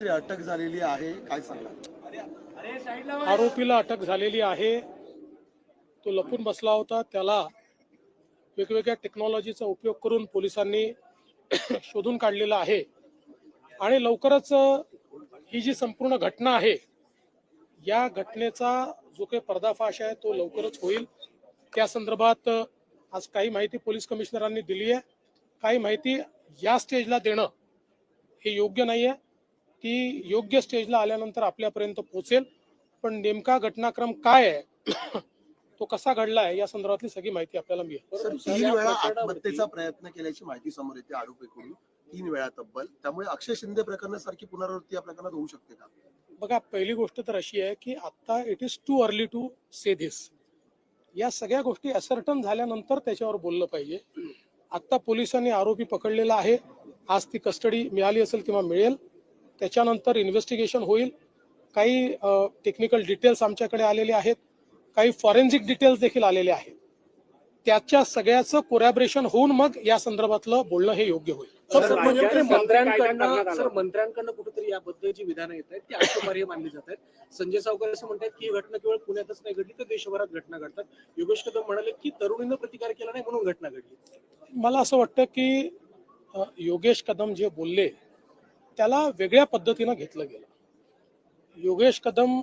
अटक झालेली आहे काय सांगा आरोपीला अटक झालेली आहे. तो लपून बसला होता. त्याला वेगवेगळ्या टेक्नॉलॉजीचा उपयोग करून पोलिसांनी शोधून काढलेला आहे. आणि लवकरच ही जी संपूर्ण घटना आहे या घटनेचा जो काही पर्दाफाश आहे तो लवकरच होईल. त्या संदर्भात आज काही माहिती पोलीस कमिशनरांनी दिली आहे. काही माहिती या स्टेजला देणं हे योग्य नाही आहे ती योग्य स्टेजला आल्यानंतर आपल्यापर्यंत पोहोचेल. पण नेमका घटनाक्रम काय आहे? तो कसा घडला आहे या संदर्भातली सगळी माहिती आपल्याला मिळेल. तीन वेळा आत्महत्येचा प्रयत्न केल्याची माहिती समोर येते आरोपीकडून तीन वेळा तब्बल. त्यामुळे अक्षय शिंदे प्रकरणासारखी पुनरावृत्ती या प्रकरणात होऊ शकते का? बघा पहिली गोष्ट तर अशी आहे की आता it is too early to say this या सगळ्या गोष्टी असर्टन झाल्यानंतर त्याच्यावर बोललं पाहिजे. आता पोलिसांनी आरोपी पकडलेला आहे. आज ती कस्टडी मिळाली असेल किंवा मिळेल. त्याच्यानंतर इन्व्हेस्टिगेशन होईल. काही टेक्निकल डिटेल्स आमच्याकडे आलेले आहेत. काही फॉरेन्सिक डिटेल्स देखील आलेले आहेत. त्याच्या सगळ्याचं कोरॅबरेशन होऊन मग या संदर्भातलं बोलणं हे योग्य होईल. म्हणजे मंत्र्यांकडनं सर मंत्र्यांकडनं कुठेतरी याबद्दल जी विधानं येत आहेत ती आक्षेपार्ह मानली जात आहेत. संजय सावकर असं म्हणतात की ही घटना केवळ पुण्यातच नाही घडली तर देशभरात घटना घडतात. योगेश कदम म्हणाले की तरुणीनं प्रतिकार केला नाही म्हणून घटना घडली. मला असं वाटतं की योगेश कदम जे बोलले त्याला वेगळ्या पद्धतीनं घेतलं गेलं. योगेश कदम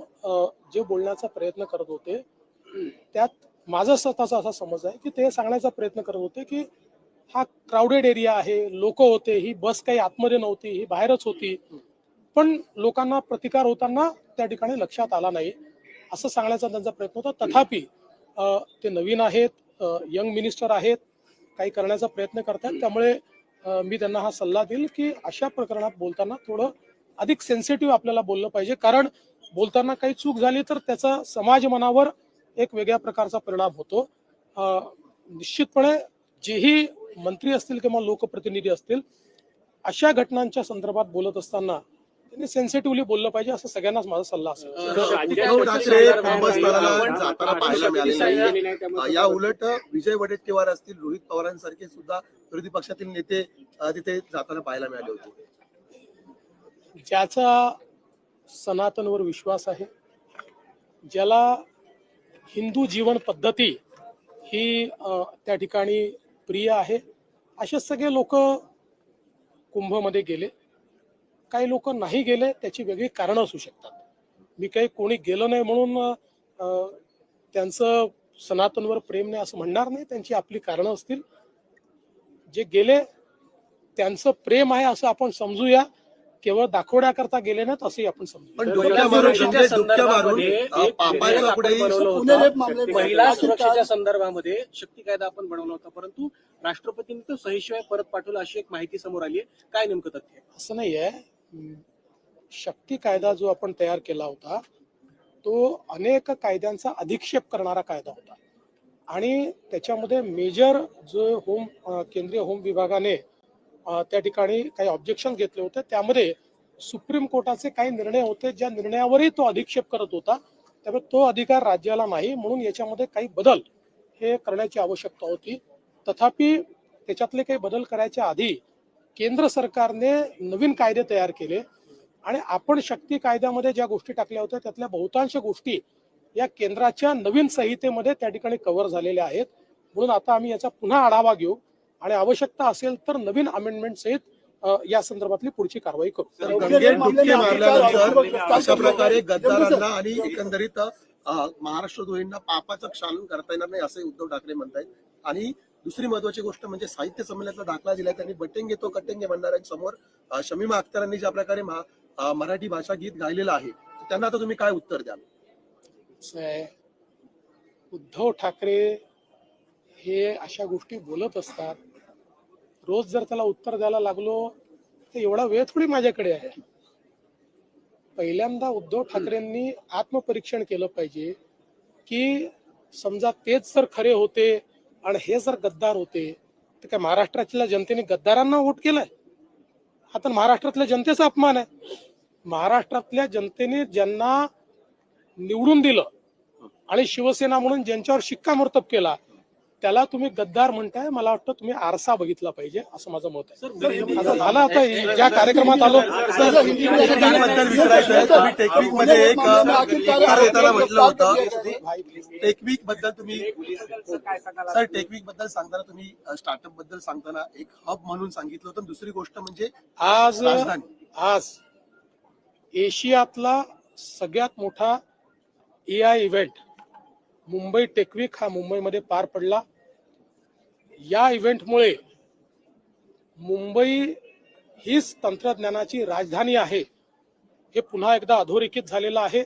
जे बोलण्याचा प्रयत्न करत होते त्यात माझा स्वतःचा असा समज आहे की ते सांगण्याचा प्रयत्न करत होते की हा क्राऊडेड एरिया आहे लोक होते ही बस काही आतमध्ये नव्हती ही बाहेरच होती. पण लोकांना प्रतिकार होताना त्या ठिकाणी लक्षात आला नाही असं सांगण्याचा त्यांचा प्रयत्न होता. तथापि ते नवीन आहेत यंग मिनिस्टर आहेत काही करण्याचा प्रयत्न करतात. त्यामुळे मी त्यांना हा सल्ला देईल की अशा प्रकरणात बोलताना थोडं अधिक सेन्सिटिव्ह आपल्याला बोललं पाहिजे. कारण बोलताना काही चूक झाली तर त्याचा समाज मनावर एक वेगळ्या प्रकारचा परिणाम होतो. निश्चितपणे जेही मंत्री असतील किंवा लोकप्रतिनिधी असतील अशा घटनांच्या संदर्भात बोलत असताना त्यांनी सेन्सिटिव्हली बोललं पाहिजे असं सगळ्यांनाच माझा सल्ला असेल. जाताना पाहायला या उलट विजय वडेट्टीवार असतील रोहित पवारांसारखे सुद्धा विरोधी पक्षातील नेते तिथे जाताना पाहायला मिळाले होते. ज्याचा सनातनवर विश्वास आहे ज्याला हिंदू जीवन पद्धती ही त्या ठिकाणी प्रिय आहे असे सगळे लोक कुंभमध्ये गेले. काही लोक नाही गेले त्याची वेगळी कारणं असू शकतात. मी काही कोणी गेलं नाही म्हणून त्यांचं सनातनवर प्रेम नाही असं म्हणणार नाही त्यांची आपली कारणं असतील. जे गेले त्यांचं प्रेम आहे असं आपण समजूया. केवळ दाखवण्याकरता गेले नाहीत असंही आपण समजू महिला सुरक्षेच्या म्हणजे संदर्भामध्ये महिला शक्ती- सुरक्षेच्या संदर्भामध्ये शक्ती कायदा आपण बनवला होता. परंतु राष्ट्रपतींनी तो सहीशिवाय परत पाठवला अशी एक माहिती समोर आली आहे. काय नेमकं तथ्य आहे? असं नाही आहे शक्ती कायदा जो आपण तयार केला होता तो अनेक कायद्यांचा अधिक्षेप करणारा कायदा होता. आणि त्याच्यामध्ये मेजर जो होम केंद्रीय होम विभागाने त्या ठिकाणी काही ऑब्जेक्शन घेतले होते. त्यामध्ये सुप्रीम कोर्टाचे काही निर्णय होते ज्या निर्णयावरही तो अधिक्षेप करत होता. त्यामुळे तो अधिकार राज्याला नाही म्हणून याच्यामध्ये काही बदल हे करण्याची आवश्यकता होती. तथापि त्याच्यातले काही बदल करायच्या आधी केंद्र सरकारने नवीन कायदे तयार केले आणि आपण शक्ती कायद्यामध्ये ज्या गोष्टी टाकल्या होत्या त्यातल्या बहुतांश गोष्टी या केंद्राच्या नवीन संहितेमध्ये त्या ठिकाणी कव्हर झालेल्या आहेत. म्हणून आता आम्ही याचा पुन्हा आढावा घेऊ आणि आवश्यकता असेल तर नवीन अमेंडमेंट सहित या संदर्भातली पुढची कारवाई करू. अशा प्रकारे गद्दारांना आणि एकंदरीत महाराष्ट्र द्रोहींना पापाचं क्षालन करता येणार नाही असं उद्धव ठाकरे म्हणतायत. आणि दुसरी महत्वाची गोष्ट म्हणजे साहित्य संमेलनाचा दाखला दिलाय त्यांनी. बटेंगे तो कटेंगे म्हणणाऱ्यांसमोर शमीमा अख्तरांनी ज्या प्रकारे मराठी भाषा गीत गायलेलं आहे. त्यांना आता तुम्ही काय उत्तर द्याल? उद्धव ठाकरे हे अशा गोष्टी बोलत असतात. रोज जर त्याला उत्तर द्यायला लागलो तर एवढा वेळ थोडी माझ्याकडे आहे. पहिल्यांदा उद्धव ठाकरेंनी आत्मपरीक्षण केलं पाहिजे की समजा तेच जर खरे होते आणि हे जर गद्दार होते तर काय महाराष्ट्रातल्या जनतेने गद्दारांना वोट केलंय? आता महाराष्ट्रातल्या जनतेचा अपमान आहे. महाराष्ट्रातल्या जनतेने ज्यांना निवडून दिलं आणि शिवसेना म्हणून ज्यांच्यावर शिक्कामोर्तब केला त्याला तुम्ही गद्दार म्हणताय मला वाटतं तुम्ही आरसा बघितला पाहिजे असं माझं मत आहे सर आता झालं आता ज्या कार्यक्रमात आलो टेक्निकमध्ये एक अ, उत्तर देताना म्हटलं होतं टेक्निकबद्दल तुम्ही सर टेक्निकबद्दल सांगताना तुम्ही स्टार्टअपबद्दल सांगताना एक हब म्हणून सांगितलं होतं दुसरी गोष्ट म्हणजे आज आज एशियातला सगळ्यात मोठा A I event Mumbai tech week हा मुंबईमध्ये पार पडला. या इव्हेंटमुळे मुंबई हीच तंत्रज्ञानाची राजधानी आहे. हे पुन्हा एकदा अधोरेखित झालेलं आहे.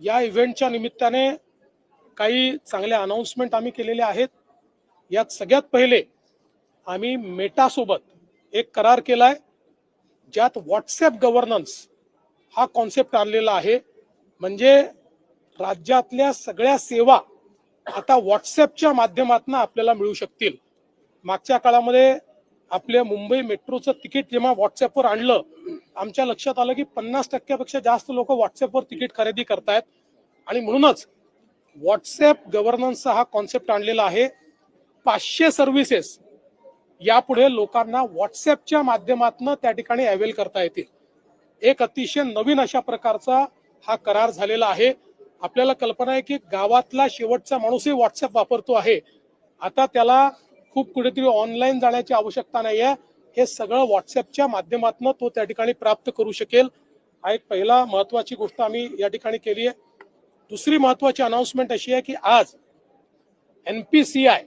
या इव्हेंटच्या निमित्ताने काही चांगल्या अनाउन्समेंट आम्ही केलेले आहेत. यात सगळ्यात पहिले आम्ही मेटासोबत एक करार केलाय ज्यात व्हॉट्सॲप गव्हर्नन्स हा कॉन्सेप्ट आणलेला आहे. म्हणजे राज्यातल्या सगळ्या सेवा आता व्हॉट्सॲपच्या माध्यमातून आपल्याला मिळू शकतील. मागच्या काळामध्ये आपल्या मुंबई मेट्रोचं तिकीट जेव्हा व्हॉट्सअपवर आणलं आमच्या लक्षात आलं की पन्नास टक्क्यापेक्षा जास्त लोक व्हॉट्सअपवर तिकीट खरेदी करतायत. आणि म्हणूनच व्हॉट्सॲप गव्हर्नन्सचा हा कॉन्सेप्ट आणलेला आहे. पाचशे सर्व्हिसेस यापुढे लोकांना व्हॉट्सॲपच्या माध्यमातून त्या ठिकाणी अवेल करता येतील. एक अतिशय नवीन अशा प्रकारचा हा करार झालेला आहे. आपल्याला कल्पना आहे की गावातला शेवटचा माणूसही व्हॉट्सअप वापरतो आहे. आता त्याला खूप कुठेतरी ऑनलाईन जाण्याची आवश्यकता नाही आहे हे सगळं व्हॉट्सअपच्या माध्यमातून तो त्या ठिकाणी प्राप्त करू शकेल. हा एक पहिला महत्वाची गोष्ट आम्ही या ठिकाणी केली आहे. दुसरी महत्वाची अनाउन्समेंट अशी आहे की आज एन पी सी आय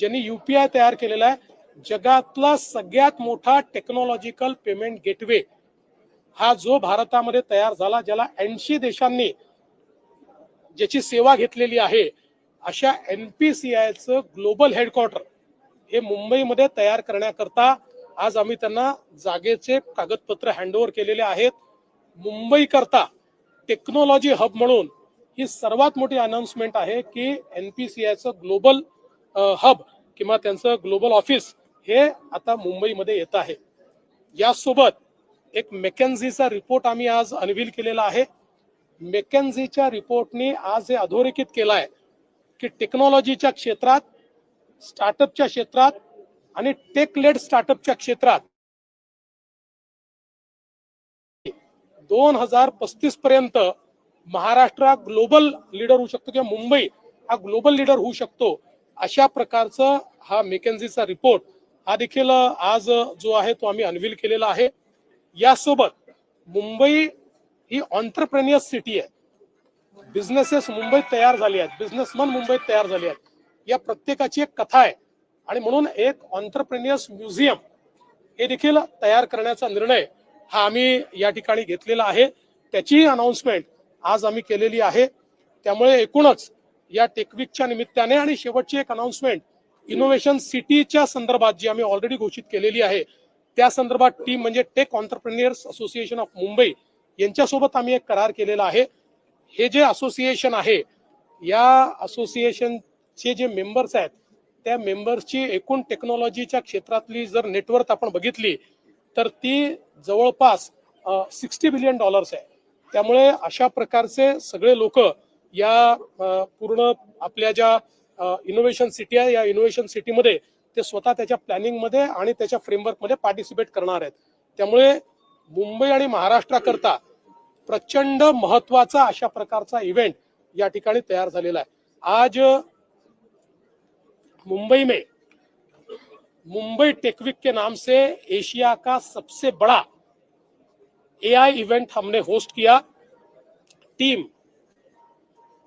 ज्यांनी युपीआय तयार केलेला आहे जगातला सगळ्यात मोठा टेक्नॉलॉजिकल पेमेंट गेटवे हा जो भारतामध्ये तयार झाला ज्याला ऐंशी देशांनी ज्याची सेवा घेतलेली आहे अशा एन पी सी आयचं ग्लोबल हेडक्वार्टर हे मुंबईमध्ये तयार करण्याकरता आज आम्ही त्यांना जागेचे कागदपत्र हँडओव्हर केलेले आहेत. मुंबई करता टेक्नॉलॉजी हब म्हणून ही सर्वात मोठी अनाउन्समेंट आहे की एन पी सी आयचं ग्लोबल हब किंवा त्यांचं ग्लोबल ऑफिस हे आता मुंबईमध्ये येत आहे. यासोबत एक मेकॅन्झीचा रिपोर्ट आम्ही आज अनवील केलेला आहे. मेकॅन्झीच्या रिपोर्टने आज हे अधोरेखित केलं आहे की टेक्नॉलॉजीच्या क्षेत्रात स्टार्टअपच्या क्षेत्रात आणि टेक लेड स्टार्टअपच्या क्षेत्रात दोन हजार पस्तीस पर्यंत महाराष्ट्र हा ग्लोबल लीडर होऊ शकतो किंवा मुंबई हा ग्लोबल लीडर होऊ शकतो अशा प्रकारचं हा मेकॅन्झीचा रिपोर्ट हा देखील आज जो आहे तो आम्ही अनवील केलेला आहे. यासोबत मुंबई ही ऑन्टरप्रेनियर सिटी आहे. बिझनेसेस मुंबईत तयार झाली आहेत. बिझनेसमन मुंबईत तयार झाले आहेत. या प्रत्येकाची एक कथा आहे. आणि म्हणून एक ऑन्टरप्रेनियर्स म्युझियम हे देखील तयार करण्याचा निर्णय हा आम्ही या ठिकाणी घेतलेला आहे. त्याचीही अनाउन्समेंट आज आम्ही केलेली आहे. त्यामुळे एकूणच या टेकविकच्या निमित्ताने आणि शेवटची एक अनाउन्समेंट इनोव्हेशन सिटीच्या संदर्भात जी आम्ही ऑलरेडी घोषित केलेली आहे. त्या संदर्भात टीम म्हणजे tech entrepreneurs association of Mumbai यांच्यासोबत आम्ही एक करार केलेला आहे. हे जे असोसिएशन आहे या असोसिएशनचे जे मेंबर्स आहेत त्या मेंबर्सची एकूण टेक्नॉलॉजीच्या क्षेत्रातली जर नेटवर्क आपण बघितली तर ती जवळपास सिक्स्टी बिलियन डॉलर्स आहे. त्यामुळे अशा प्रकारचे सगळे लोक या पूर्ण आपल्या ज्या इनोव्हेशन सिटी आहे या इनोव्हेशन सिटीमध्ये ते स्वतः त्याच्या प्लॅनिंगमध्ये आणि त्याच्या फ्रेमवर्कमध्ये पार्टिसिपेट करणार आहेत. त्यामुळे मुंबई आणि महाराष्ट्राकरता प्रचंड महत्वाचा अशा प्रकारचा इव्हेंट या ठिकाणी तयार झालेला आहे. आज, मुंबई में, मुंबई टेकविक के नाम से एशिया का सबसे बड़ा एआई इवेंट हमने host KIA. Team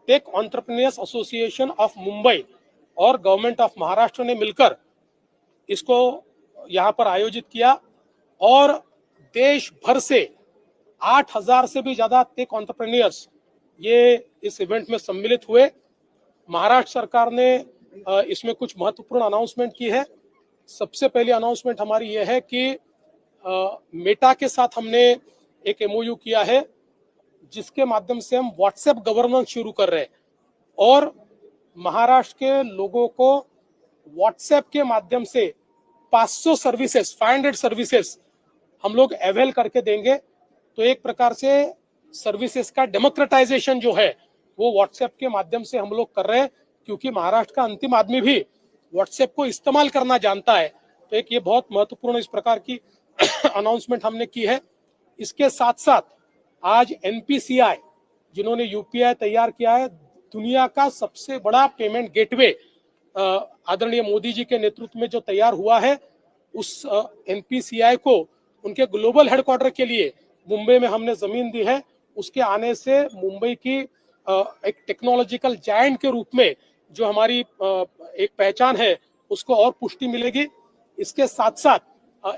tech entrepreneurs association of Mumbai और गवर्नमेंट ऑफ़ महाराष्ट्र ने मिलकर इसको यहाँ पर आयोजित किया और देश भर से आठ हज़ार से भी ज़्यादा टेक ऑन्टरप्रेन्योर्स ये इस इवेंट में सम्मिलित हुए। महाराष्ट्र सरकार ने इसमें कुछ महत्वपूर्ण अनाउंसमेंट की है। सबसे पहली अनाउंसमेंट हमारी यह है कि मेटा के साथ हमने एक एमओयू किया है, जिसके माध्यम से हम व्हाट्सएप गवर्नेंस शुरू कर रहे हैं। और महाराष्ट्र के लोगों को व्हाट्सएप के माध्यम से 500 सर्विसेज़ 500 सर्विसेज़ हम लोग अवेल करके देंगे। तो एक प्रकार से सर्विसेज़ का डेमोक्रेटाइजेशन जो है, वो व्हाट्सएप के माध्यम से हम लोग कर रहे हैं, क्योंकि महाराष्ट्र का अंतिम आदमी भी व्हाट्सएप को इस्तेमाल करना जानता है। तो एक ये बहुत महत्वपूर्ण इस प्रकार की अनाउंसमेंट हमने की है। इसके साथ साथ आज एनपीसीआई जिन्होंने यूपीआई तैयार किया है, दुनिया का सबसे बड़ा पेमेंट गेटवे आदरणीय मोदी जी के नेतृत्व में जो तैयार हुआ है, उस एनपीसीआई को उनके ग्लोबल हेडक्वार्टर के लिए मुंबई में हमने ज़मीन दी है। उसके आने से मुंबई की एक टेक्नोलॉजिकल जायंट के रूप में जो हमारी एक पहचान है, उसको और पुष्टि मिलेगी। इसके साथ साथ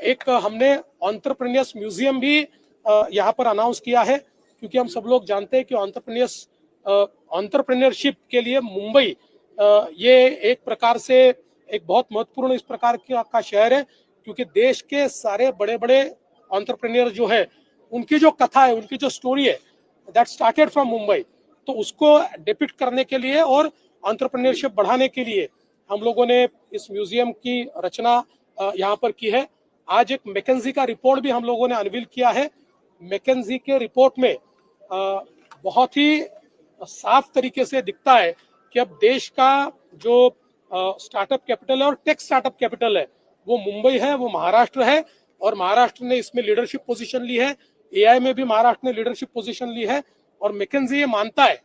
एक हमने ऑन्टरप्रेन्यर्स म्यूज़ियम भी यहाँ पर अनाउंस किया है, क्योंकि हम सब लोग जानते हैं कि ऑन्टरप्रेन्यर्स ऑन्टरप्रेन्योरशिप के लिए मुंबई ये एक प्रकार से एक बहुत महत्वपूर्ण इस प्रकार का शहर है। क्योंकि देश के सारे बड़े बड़े ऑन्टरप्रेन्योर जो है, उनकी जो कथा है, उनकी जो स्टोरी है दैट स्टार्टेड फ्रॉम मुंबई तो उसको डिपिक्ट करने के लिए और ऑन्टरप्रेन्योरशिप बढ़ाने के लिए हम लोगों ने इस म्यूज़ियम की रचना यहाँ पर की है। आज एक मैकेंजी का रिपोर्ट भी हम लोगों ने अनवील किया है। मैकेंजी के रिपोर्ट में बहुत ही साफ़ तरीके से दिखता है कि अब देश का जो स्टार्टअप कैपिटल है और टेक स्टार्टअप कैपिटल है वो मुंबई है, वो महाराष्ट्र है और महाराष्ट्र ने इसमें लीडरशिप पोजीशन ली है। एआई में भी महाराष्ट्र ने लीडरशिप पोजीशन ली है और मैकेंजी ये मानता है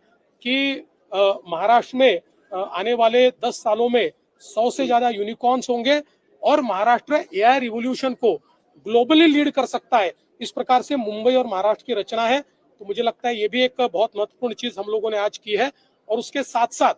कि महाराष्ट्र में आने वाले दस सालों में सौ से ज़्यादा यूनिकॉर्न्स होंगे और महाराष्ट्र एआई रिवोल्यूशन को ग्लोबली लीड कर सकता है। इस प्रकार से मुंबई और महाराष्ट्र की रचना है। तो मुझे लगता है ये भी एक बहुत महत्वपूर्ण चीज़ हम लोगों ने आज की है और उसके साथ साथ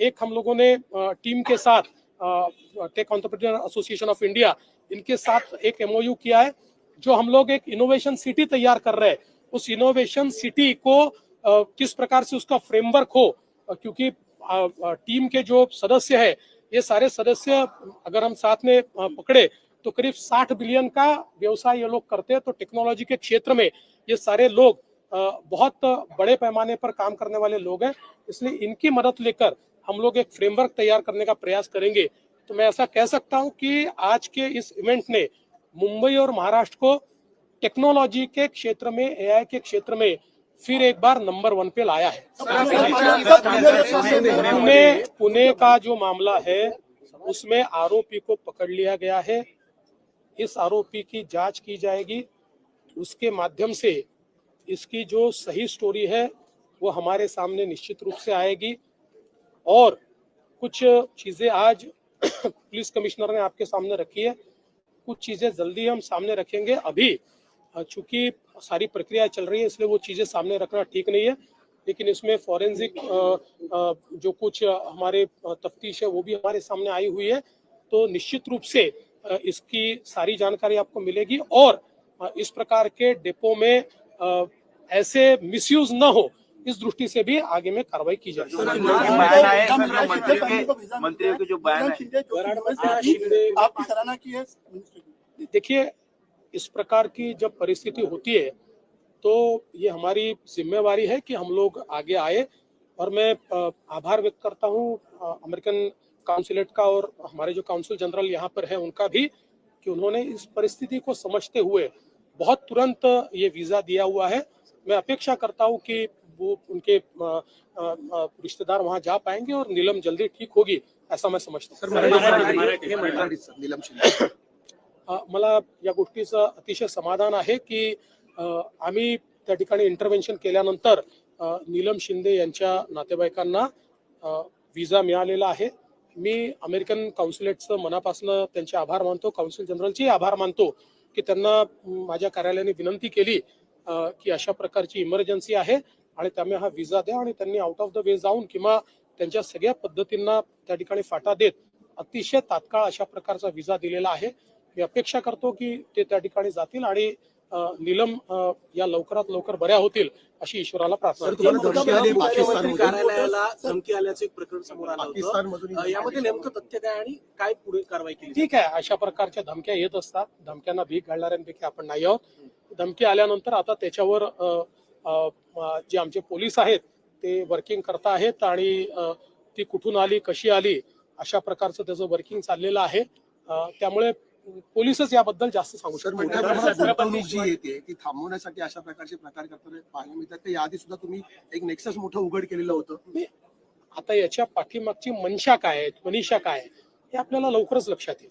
एक हम लोगों ने टीम के साथ tech entrepreneur association of India इनके साथ एक एमओयू किया है जो हम लोग एक इनोवेशन सिटी तैयार कर रहे हैं। उस इनोवेशन सिटी को अ, किस प्रकार से उसका फ्रेमवर्क हो क्योंकि अ, अ, टीम के जो सदस्य है ये सारे सदस्य अगर हम साथ में पकड़े तो करीब 60 बिलियन का व्यवसाय ये लोग करते हैं। तो टेक्नोलॉजी के क्षेत्र में ये सारे लोग बहुत बड़े पैमाने पर काम करने वाले लोग हैं। इसलिए इनकी मदद लेकर हम लोग एक फ्रेमवर्क तैयार करने का प्रयास करेंगे। तो मैं ऐसा कह सकता हूँ कि आज के इस इवेंट ने मुंबई और महाराष्ट्र को टेक्नोलॉजी के क्षेत्र में एआई के क्षेत्र में फिर एक बार नंबर वन पे लाया है। पुणे पुणे का जो मामला है, उसमें आरोपी को पकड़ लिया गया है। इस आरोपी की जाँच की जाएगी। उसके माध्यम से इसकी जो सही स्टोरी है, वो हमारे सामने निश्चित रूप से आएगी। और कुछ चीज़ें आज पुलिस कमिश्नर ने आपके सामने रखी है। कुछ चीज़ें जल्दी हम सामने रखेंगे। अभी चूँकि सारी प्रक्रिया चल रही है, इसलिए वो चीज़ें सामने रखना ठीक नहीं है। लेकिन इसमें फॉरेंसिक जो कुछ हमारे तफ्तीश है, वो भी हमारे सामने आई हुई है। तो निश्चित रूप से इसकी सारी जानकारी आपको मिलेगी। और इस प्रकार के डिपो में ऐसे मिसयूज न हो इस दृष्टि से भी आगे में कार्रवाई की जाएगी। बयान आए सर, जो मंत्रियों के जो बयान है आपकी सराहना की है देखिए इस प्रकार की जब परिस्थिति होती है तो ये हमारी जिम्मेवारी है कि हम लोग आगे आए। और मैं आभार व्यक्त करता हूँ अमेरिकन काउंसिलेट का और हमारे जो काउंसिल जनरल यहाँ पर है उनका भी कि उन्होंने इस परिस्थिति को समझते हुए बहुत तुरंत ये वीज़ा दिया हुआ है। मैं अपेक्षा करता हूँ कि वो उनके रिश्तेदार वहां जा पाएंगे और नीलम जल्दी ठीक होगी ऐसा मैं समझता हूँ। मला या गोष्टीचं अतिशय समाधान आहे की आम्ही त्या ठिकाणी इंटरव्हेन्शन केल्यानंतर नीलम शिंदे यांच्या नातेवाईकांना विजा मिळालेला आहे. मी अमेरिकन काउन्सिलेटचं मनापासून त्यांचे आभार मानतो काउन्सिल जनरलचे आभार मानतो की त्यांना माझ्या कार्यालयाने विनंती केली की अशा प्रकारची इमर्जन्सी आहे. आणि त्यामुळे हा विजा द्या आणि त्यांनी आउट ऑफ द वे जाऊन किंवा त्यांच्या सगळ्या पद्धतींना त्या ठिकाणी फाटा देत अतिशय तात्काळ अशा प्रकारचा विजा दिलेला आहे. मी अपेक्षा करतो की ते त्या ठिकाणी जातील आणि नीलम या लवकरात लवकर बऱ्या होतील अशी ईश्वराला प्रार्थना कार्यालयाला धमकी आल्याचं एक प्रकरण समोर आलं यामध्ये नेमकं तथ्य काय आणि काय पुढे कारवाई केली ठीक आहे अशा प्रकारच्या धमक्या येत असतात. धमक्यांना भीक घालणाऱ्यांपैकी आपण नाही आहोत. धमकी आल्यानंतर आता त्याच्यावर जे आमचे पोलीस आहेत ते वर्किंग करता आहेत आणि ती कुठून आली कशी आली अशा प्रकारचं त्याचं वर्किंग चाललेलं आहे. त्यामुळे पोलीसच याबद्दल जास्त सांगू सर शकतो मोठ्या प्रमाणात गुंतवणूक जी येते ती थांबवण्यासाठी अशा प्रकारचे प्रकार करताना पाहायला मिळतात. ते याआधी सुद्धा तुम्ही एक नेक्सस मोठं उघड केलेलं होतं. आता याच्या पाठीमागची मनशा काय आहे मनीषा काय आहे हे आपल्याला लवकरच लक्षात येईल.